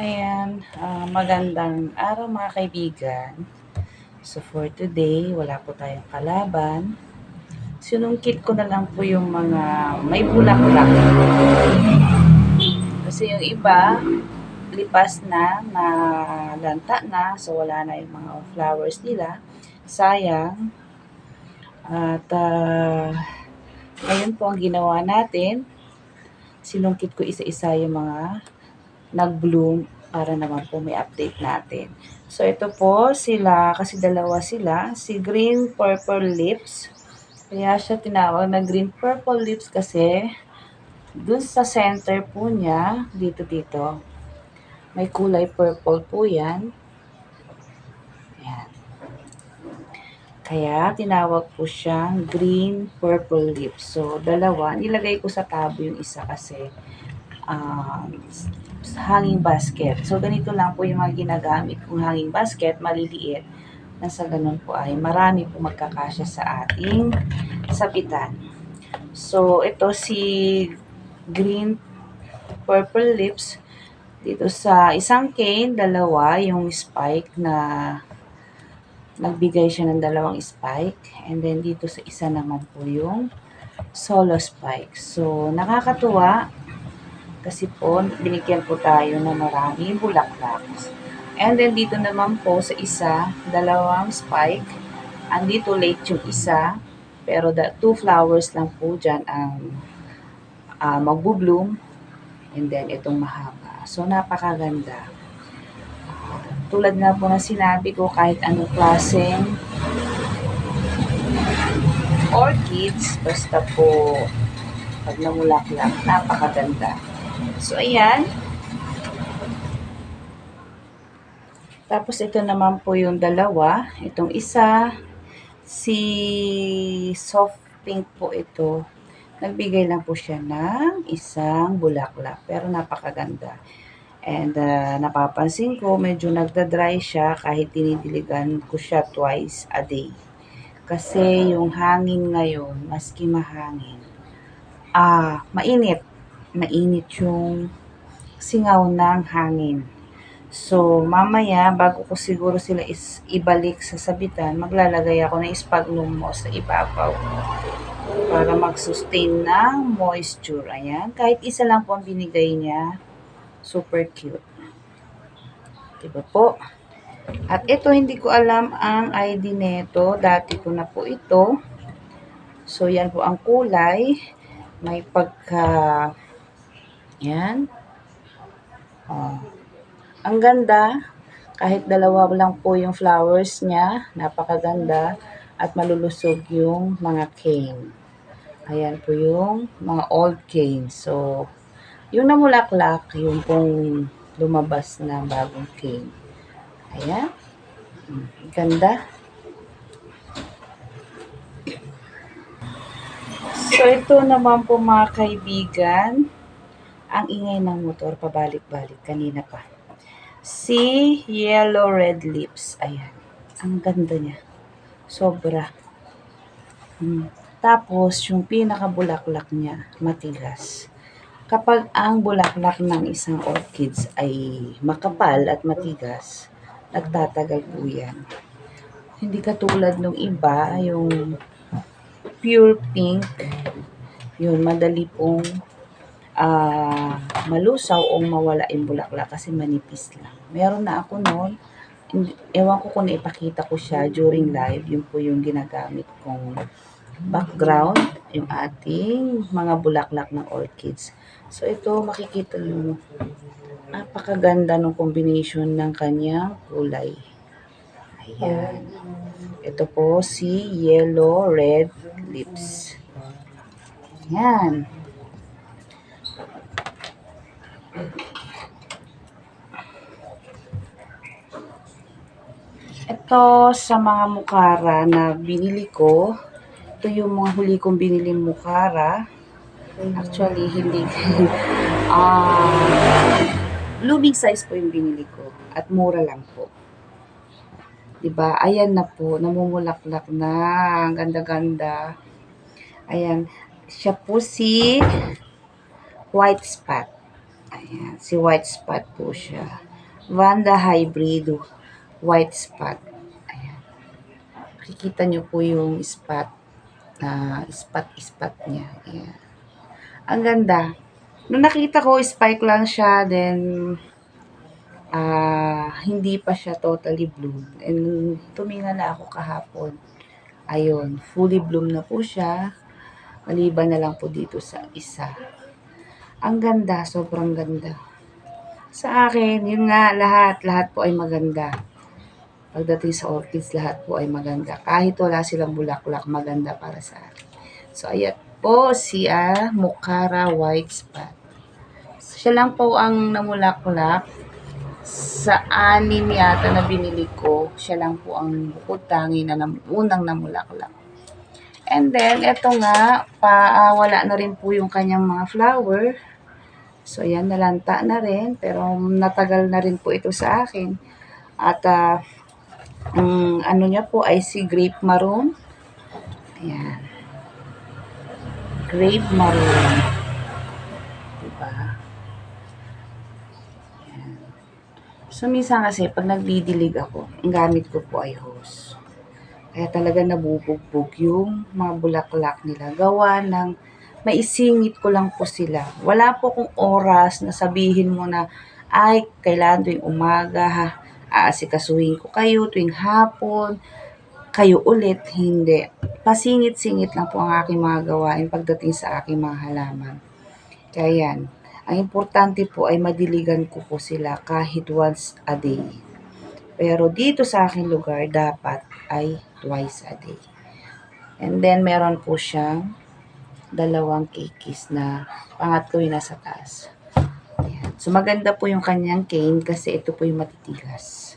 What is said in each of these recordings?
Ayan, ah, magandang araw mga kaibigan. So for today, wala po tayong kalaban. Sinungkit ko na lang po yung mga may bulaklak. Kasi yung iba, lipas na, na lanta na, so wala na yung mga flowers nila. Sayang. At uh, ngayon po ang ginawa natin, sinungkit ko isa-isa yung mga nag-bloom para naman po may update natin. So, ito po sila, kasi dalawa sila, si Green Purple Lips. Kaya siya tinawag na Green Purple Lips kasi dun sa center po niya, dito dito, may kulay purple po yan. Ayan. Kaya tinawag po siyang Green Purple Lips. So, dalawa. Nilagay ko sa tabo yung isa kasi um, hanging basket. So, ganito lang po yung mga ginagamit kong hanging basket, maliliit. Nasa ganun po ay marami po magkakasya sa ating sapitan. So, ito si green purple lips. Dito sa isang cane, dalawa yung spike na nagbigay siya ng dalawang spike. And then dito sa isa naman po yung solo spike. So, nakakatuwa kasi po, binigyan po tayo ng maraming bulaklak. And then dito naman po sa isa, dalawang spike. Andito late yung isa, pero the two flowers lang po dyan ang uh, magbo-bloom. And then itong mahaba. So napakaganda. Tulad nga po na sinabi ko, kahit anong klaseng orchids, basta po pag namulaklak, napakaganda. So, ayan. Tapos, ito naman po yung dalawa. Itong isa, si soft pink po ito. Nagbigay lang po siya ng isang bulaklak. Pero napakaganda. And uh, napapansin ko, medyo nagda-dry siya kahit tinidiligan ko siya twice a day. Kasi yung hangin ngayon, maski mahangin, ah, mainit mainit yung singaw ng hangin. So, mamaya, bago ko siguro sila is ibalik sa sabitan, maglalagay ako ng sphagnum moss sa ibabaw para mag-sustain ng moisture. Ayan. Kahit isa lang po ang binigay niya. Super cute. Diba po? At ito, hindi ko alam ang ID neto. Dati ko na po ito. So, yan po ang kulay. May pagka yan. Oh. Ang ganda. Kahit dalawa lang po yung flowers niya. Napakaganda. At malulusog yung mga cane. Ayan po yung mga old cane. So, yung namulaklak, yung pong lumabas na bagong cane. Ayan. Ganda. So, ito naman po mga kaibigan ang ingay ng motor pabalik-balik kanina pa. Si Yellow Red Lips. Ayan. Ang ganda niya. Sobra. Hmm. Tapos, yung pinakabulaklak niya, matigas. Kapag ang bulaklak ng isang orchids ay makapal at matigas, nagtatagal po yan. Hindi katulad ng iba, yung pure pink, yun, madali pong uh, malusaw o mawala yung bulaklak kasi manipis lang. Meron na ako noon, ewan ko kung naipakita ko siya during live, yun po yung ginagamit kong background, yung ating mga bulaklak ng orchids. So ito makikita nyo, napakaganda ng combination ng kanyang kulay. Ayan. Ito po si yellow red lips. Ayan. Ito sa mga mukara na binili ko, ito yung mga huli kong binili mukara. Actually, hindi. uh, blooming size po yung binili ko. At mura lang po. 'Di ba? Ayan na po, namumulaklak na. Ang ganda-ganda. Ayan. Siya po si white spot. Ayan, si white spot po siya. Vanda Hybrid white spot. Ayan. Makikita nyo po yung spot na spot-spot niya. Ayan. Ang ganda. Nung nakita ko, spike lang siya, then ah hindi pa siya totally bloom. And tumingala na ako kahapon. Ayun, fully bloom na po siya. Maliban na lang po dito sa isa. Ang ganda, sobrang ganda. Sa akin, yun nga, lahat, lahat po ay maganda. Pagdating sa orchids, lahat po ay maganda. Kahit wala silang bulaklak, maganda para sa akin. So, ayan po si ah, Mukara White Spot. Siya lang po ang namulaklak sa anim yata na binili ko. Siya lang po ang bukod tangi na unang namulaklak. And then, eto nga, pa, ah, wala na rin po yung kanyang mga flower. So, ayan, nalanta na rin. Pero natagal na rin po ito sa akin. At, ah, ang ano niya po ay si Grape Maroon. Ayan. Grape Maroon. Diba? Ayan. So, minsan kasi, pag nagdidilig ako, ang gamit ko po ay hose. Kaya talaga nabubugbog yung mga bulaklak nila. Gawa ng maisingit ko lang po sila. Wala po kong oras na sabihin mo na, ay, kailan tuwing umaga, ha, aasikasuhin ko kayo tuwing hapon, kayo ulit, hindi. Pasingit-singit lang po ang aking mga gawain pagdating sa aking mga halaman. Kaya yan, ang importante po ay madiligan ko po sila kahit once a day. Pero dito sa aking lugar, dapat ay twice a day. And then, meron po siyang dalawang kikis na pangatlo yung nasa taas. Ayan. So, maganda po yung kanyang cane kasi ito po yung matitigas.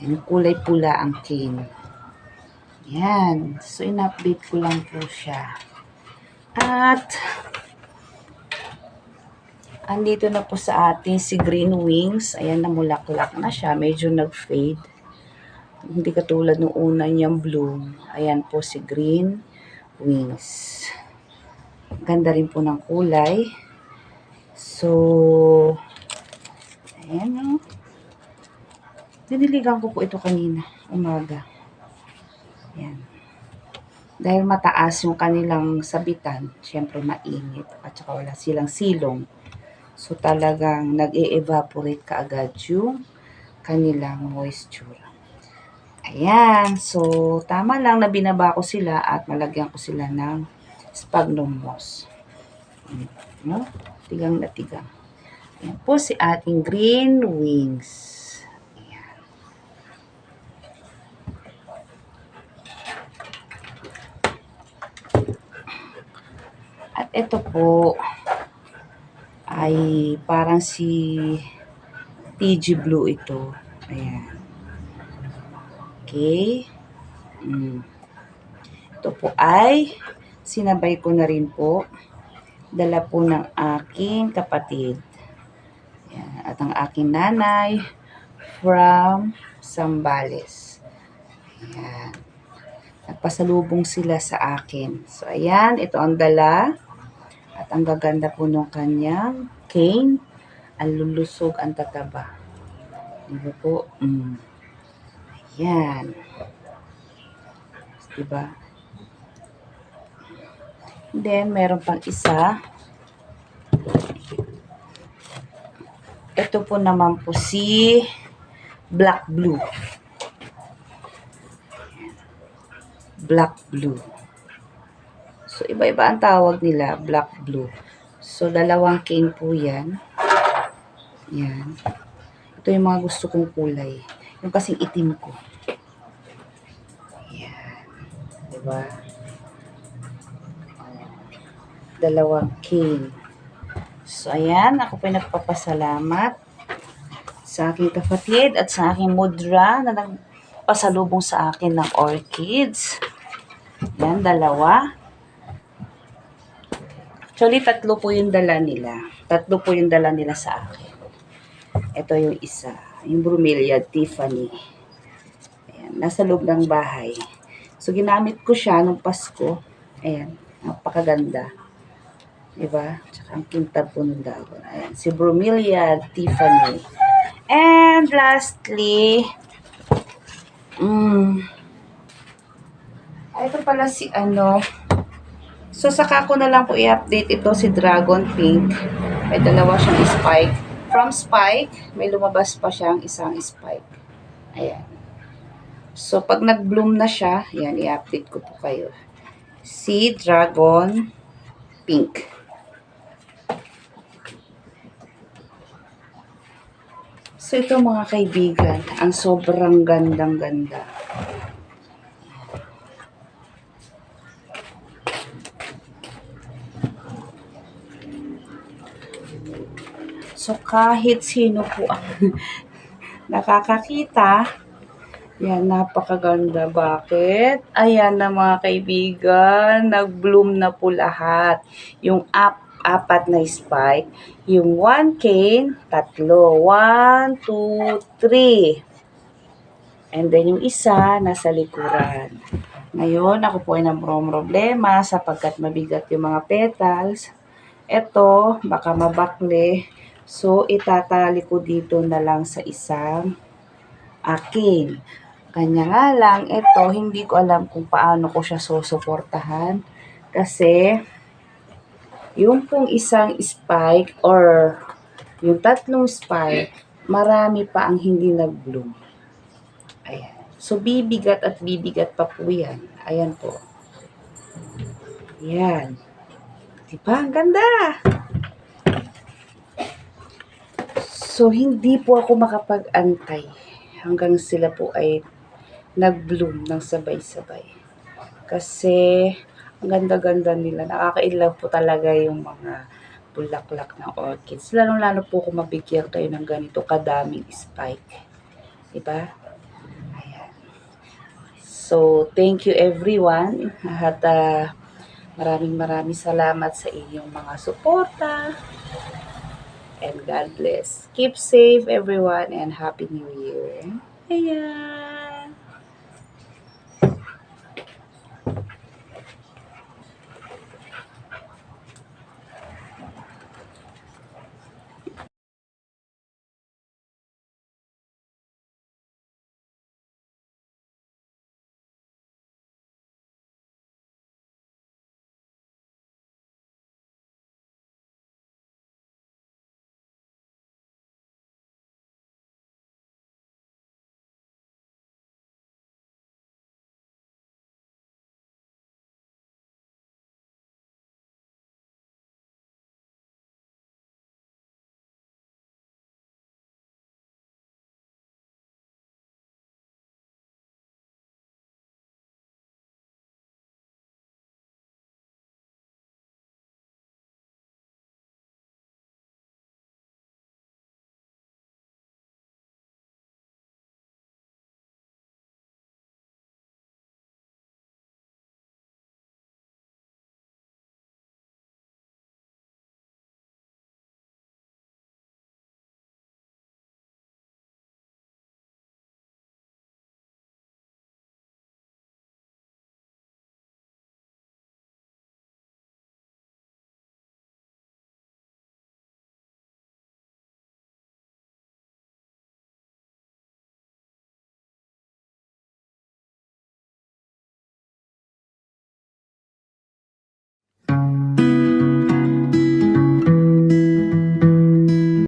Ayan, kulay pula ang cane. Yan. So, in-update ko lang po siya. At, andito na po sa atin si Green Wings. Ayan, namulaklak na siya. Medyo nag-fade. Hindi katulad ng una niyang bloom. Ayan po si Green Wings. Ganda rin po ng kulay. So, ayan o. Diniligan ko po ito kanina, umaga. Ayan. Dahil mataas yung kanilang sabitan, syempre mainit at saka wala silang silong. So talagang nag-e-evaporate kaagad yung kanilang moisture. Ayan. So, tama lang na binaba ko sila at malagyan ko sila ng sphagnum moss. No? Tigang na tigang. Ayan po si ating green wings. Ayan. At ito po ay parang si TG Blue ito. Ayan. Okay. Mm. Ito po ay sinabay ko na rin po. Dala po ng aking kapatid. Ayan. At ang aking nanay from Sambales. Ayan. Nagpasalubong sila sa akin. So, ayan. Ito ang dala. At ang gaganda po ng kanyang cane. Ang lulusog, ang tataba. Diba po? Mm. Ayan. Diba? Then, meron pang isa. Ito po naman po si Black Blue. Black Blue. So, iba-iba ang tawag nila. Black Blue. So, dalawang cane po yan. Yan. Ito yung mga gusto kong kulay. Yung kasing itim ko. Yan. Diba? Diba? 2K. So, ayan. Ako po nagpapasalamat sa aking kapatid at sa aking mudra na nagpasalubong sa akin ng orchids. Ayan, dalawa. Actually, tatlo po yung dala nila. Tatlo po yung dala nila sa akin. Ito yung isa. Yung Bromelia Tiffany. Ayan, nasa loob ng bahay. So, ginamit ko siya nung Pasko. Ayan, napakaganda. Diba? Tsaka ang kintab po ng dagon. Ayan. Si Bromelia Tiffany. And lastly, mm, ay, ito pala si ano, So, saka ko na lang po i-update ito si Dragon Pink. May dalawa siyang spike. From spike, may lumabas pa siyang isang spike. Ayan. So, pag nag-bloom na siya, ayan, i-update ko po kayo. Si Dragon Pink. So, ito mga kaibigan, ang sobrang gandang-ganda. So, kahit sino po ang nakakakita, yan, napakaganda. Bakit? Ayan na mga kaibigan, nag-bloom na po lahat. Yung up, apat na spike. Yung one cane, tatlo. One, two, three. And then yung isa, nasa likuran. Ngayon, ako po ay namrong problema sapagkat mabigat yung mga petals. Ito, baka mabakle. So, itatali ko dito na lang sa isang akin. Kanya nga lang, ito, hindi ko alam kung paano ko siya susuportahan. Kasi, yung pong isang spike or yung tatlong spike, marami pa ang hindi nag-bloom. Ayan. So, bibigat at bibigat pa po yan. Ayan po. Yan. Diba? Ang ganda! So, hindi po ako makapag-antay hanggang sila po ay nag-bloom ng sabay-sabay. Kasi, ang ganda-ganda nila. Nakakailaw po talaga yung mga bulaklak ng orchids. Lalo-lalo po kung mabigyan kayo ng ganito kadaming spike. Diba? Ayan. So, thank you everyone. At ah, maraming maraming salamat sa inyong mga suporta. And God bless. Keep safe everyone and Happy New Year. Ayan.